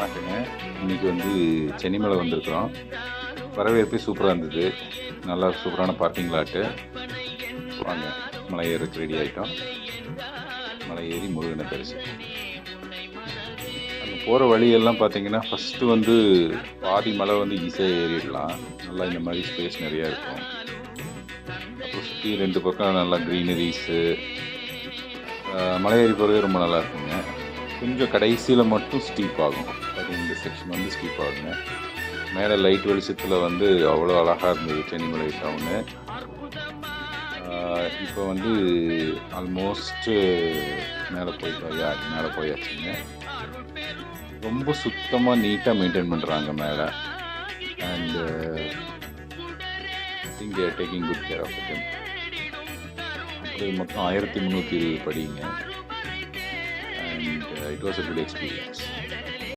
பாட்டுங்க. இன்னைக்கு வந்து சென்னிமலை வந்திருக்கிறோம். வரவேற்பே சூப்பராக இருந்தது. நல்லா சூப்பரான பார்க்கிங் லாட்டு வாங்க மலை ஏறக்கு ரெடி ஆகிட்டோம் மலை ஏறி முருகனை தரிசி அங்கே போகிற வழியெல்லாம் பார்த்தீங்கன்னா ஃபஸ்ட்டு வந்து பாதி மலை வந்து ஈஸியாக ஏறிடலாம். நல்லா இந்த மாதிரி ஸ்பேஸ் நிறையா இருக்கும். அப்புறம் சுற்றி ரெண்டு பக்கம் நல்லா க்ரீனரிஸு மலை ஏறி போகிறதே ரொம்ப நல்லா இருக்குங்க. கொஞ்சம் கடைசியில் மட்டும் ஸ்டீப் ஆகும். அது இந்த செக்ஷன் வந்து ஸ்டீப் ஆகுங்க. மேலே லைட் வெளிச்சத்தில் வந்து அவ்வளோ அழகாக இருந்தது சென்னிமலை டவுனு இப்போ வந்து ஆல்மோஸ்ட்டு மேலே போய் மேலே போயாச்சுங்க. ரொம்ப சுத்தமாக நீட்டாக மெயின்டைன் பண்ணுறாங்க மேலே. And think taking good care of it மொத்தம் ஆயிரத்தி முந்நூற்றி இருபது படிங்க. it was a good experience.